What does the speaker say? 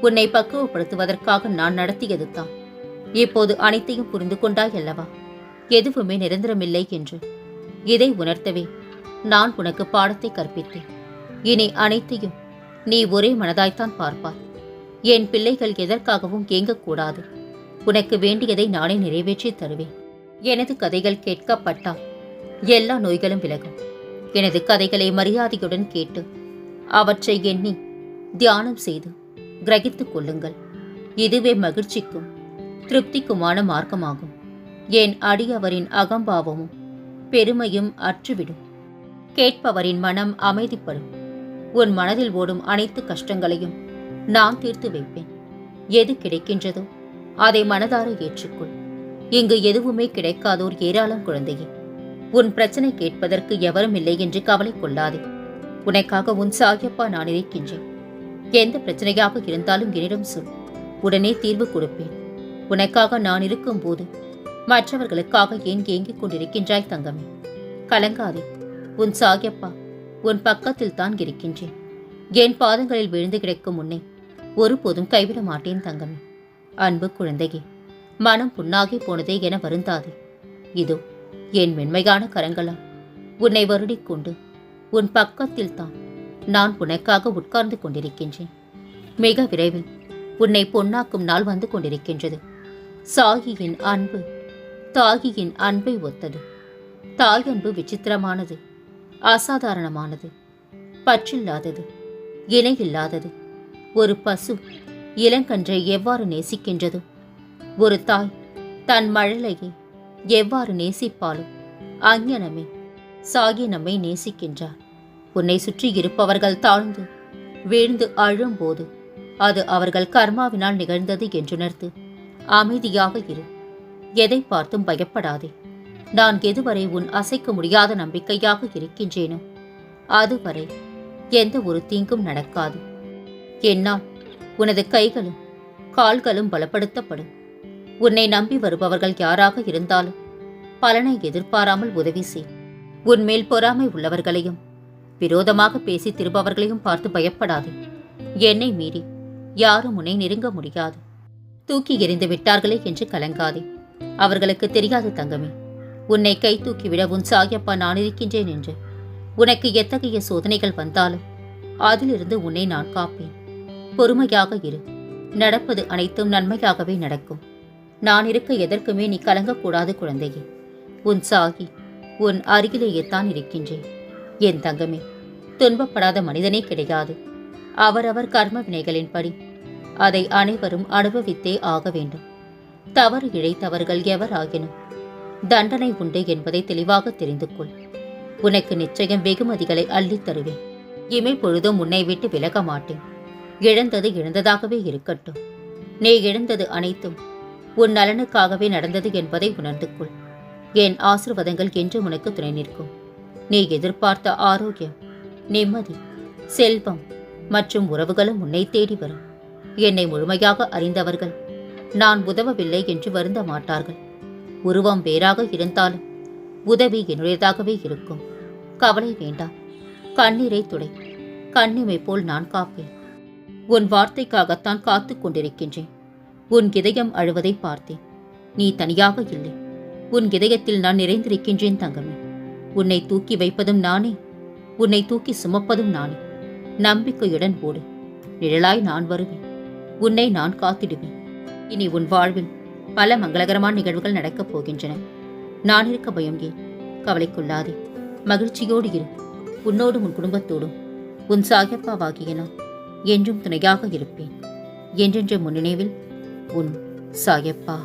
உன்னை பக்குவப்படுத்துவதற்காக நான் நடத்தியது தான். இப்போது அனைத்தையும் புரிந்து கொண்டாய் அல்லவா? எதுவுமே நிரந்தரமில்லை என்று. இதை உணர்த்தவே நான் உனக்கு பாடத்தை கற்பித்தேன். இனி அனைத்தையும் நீ ஒரே மனதாய்த்தான் பார்ப்பாய். என் பிள்ளைகள் எதற்காகவும் ஏங்கக்கூடாது. உனக்கு வேண்டியதை நானே நிறைவேற்றி தருவேன். எனது கதைகள் கேட்கப்பட்டால் எல்லா நோய்களும் விலகும். எனது கதைகளை மரியாதையுடன் கேட்டு அவற்றை எண்ணி தியானம் செய்து கிரகித்துக் கொள்ளுங்கள். இதுவே மகிழ்ச்சிக்கும் திருப்திக்குமான மார்க்கமாகும். என் அடியவரின் அகம்பாவமும் பெருமையும் அற்றுவிடும். கேட்பவரின் மனம் அமைதிப்படும். உன் மனதில் ஓடும் அனைத்து கஷ்டங்களையும் நான் தீர்த்து வைப்பேன். எது கிடைக்கின்றதோ அதை மனதார ஏற்றுக்கொள். இங்கு எதுவுமே கிடைக்காதோர் ஏராளம் குழந்தையே. உன் பிரச்சனை கேட்பதற்கு எவரும் இல்லை என்று கவலை கொள்ளாதே. உனக்காக உன் சாகியப்பா நான் இருக்கின்றேன். எந்த பிரச்சனையாக இருந்தாலும் என்னிடம் சொல். உடனே தீர்வு கொடுப்பேன். உனக்காக நான் இருக்கும்போது மற்றவர்களுக்காக ஏன் ஏங்கிக் கொண்டிருக்கின்றாய் தங்கமே? கலங்காதே. உன் சாகியப்பா உன் பக்கத்தில் தான் இருக்கின்றேன். என் பாதங்களில் விழுந்து கிடக்கும் முன்னே ஒருபோதும் கைவிட மாட்டேன் தங்கமே. அன்பு குழந்தையே மனம் புண்ணாகி போனதே என வருந்தாதே. இதோ என் மென்மையான கரங்களால் உன்னை வருடிக் கொண்டு உன் பக்கத்தில் தான் நான் உனக்காக உட்கார்ந்து கொண்டிருக்கின்றேன். மிக விரைவில் உன்னை பொன்னாக்கும் நாள் வந்து கொண்டிருக்கின்றது. சாகியின் அன்பு தாகியின் அன்பை ஒத்தது. தாயன்பு விசித்திரமானது அசாதாரணமானது பற்றில்லாதது இணையில்லாதது. ஒரு பசு இளங்கன்றை எவ்வாறு நேசிக்கின்றது? ஒரு தாய் தன் மழலையை எவ்வாறு நேசிப்பாலும் அஞ்ஞனமே சாகி நம்மை நேசிக்கின்றார். உன்னை சுற்றி இருப்பவர்கள் தாழ்ந்து வீழ்ந்து அழும்போது அது அவர்கள் கர்மாவினால் நிகழ்ந்தது என்றுணர்த்து அமைதியாக இரு. எதை பார்த்தும் பயப்படாதே. நான் எதுவரை உன் அசைக்க முடியாத நம்பிக்கையாக இருக்கின்றேனோ அதுவரை எந்த ஒரு தீங்கும் நடக்காது. என்னால் உனது கைகளும் கால்களும் பலப்படுத்தப்படும். உன்னை நம்பி வருபவர்கள் யாராக இருந்தாலும் பலனை எதிர்பாராமல் உதவி செய். உன்மேல் பொறாமை உள்ளவர்களையும் விரோதமாக பேசி திரும்பவர்களையும் பார்த்து பயப்படாது. என்னை மீறி யாரும் உன்னை நெருங்க முடியாது. தூக்கி எறிந்து விட்டார்களே என்று கலங்காதே. அவர்களுக்கு தெரியாது தங்கமே உன்னை கை தூக்கிவிட உன் சாயப்பா நான் இருக்கின்றேன் என்று. உனக்கு எத்தகைய சோதனைகள் வந்தாலும் அதிலிருந்து உன்னை நான் காப்பேன். பொறுமையாக இரு. நடப்பது அனைத்தும் நன்மையாகவே நடக்கும். நான் இருக்க எதற்குமே நீ கலங்கக்கூடாது குழந்தையே. உன் சாகி உன் அருகிலேயே தான் இருக்கின்றேன். என் தங்கமே துன்பப்படாத மனிதனே கிடையாது. அவரவர் கர்ம வினைகளின்படி அதை அனைவரும் அனுபவித்தே ஆக வேண்டும். தவறு இழைத்தவர்கள் எவராகினும் தண்டனை உண்டு என்பதை தெளிவாக தெரிந்து கொள். உனக்கு நிச்சயம் வெகுமதிகளை அள்ளித் தருவேன். இமை பொழுதும் உன்னை விட்டு விலக மாட்டேன். இழந்தது இழந்ததாகவே இருக்கட்டும். நீ இழந்தது அனைத்தும் உன் நலனுக்காகவே நடந்தது என்பதை உணர்ந்து கொள். என் ஆசிர்வாதங்கள் என்று உனக்கு துணை நிற்கும். நீ எதிர்பார்த்த ஆரோக்கியம் நிம்மதி செல்வம் மற்றும் உறவுகளும் உன்னை தேடி வரும். என்னை முழுமையாக அறிந்தவர்கள் நான் உதவவில்லை என்று வருந்த மாட்டார்கள். உருவம் வேறாக இருந்தாலும் உதவி என்னுடையதாகவே இருக்கும். கவலை வேண்டாம். கண்ணீரை துடை. கண்ணிமை போல் நான் காப்பேன். உன் வார்த்தைக்காகத்தான் காத்து கொண்டிருக்கின்றேன். உன் இதயம் அழுவதை பார்த்தேன். நீ தனியாக இல்லை. உன் இதயத்தில் நான் நிறைந்திருக்கின்றேன் தங்கமே. உன்னை தூக்கி வைப்பதும் நானே. உன்னை தூக்கி சுமப்பதும் நானே. நம்பிக்கையுடன் ஓடு. நிழலாய் நான் வருவேன். உன்னை நான் காத்திடுவேன். இனி உன் வாழ்வில் பல மங்களகரமான நிகழ்வுகள் நடக்கப் போகின்றன. நான் இருக்க பயம் ஏன்? கவலைக்குள்ளாதே. மகிழ்ச்சியோடு இரு. உன்னோடும் உன் குடும்பத்தோடும். உன் சாகப்பாவாகிய நான் என்றும் துணையாக இருப்பேன். என்றென்ற முன்னினைவில் உன் சாயப்பா.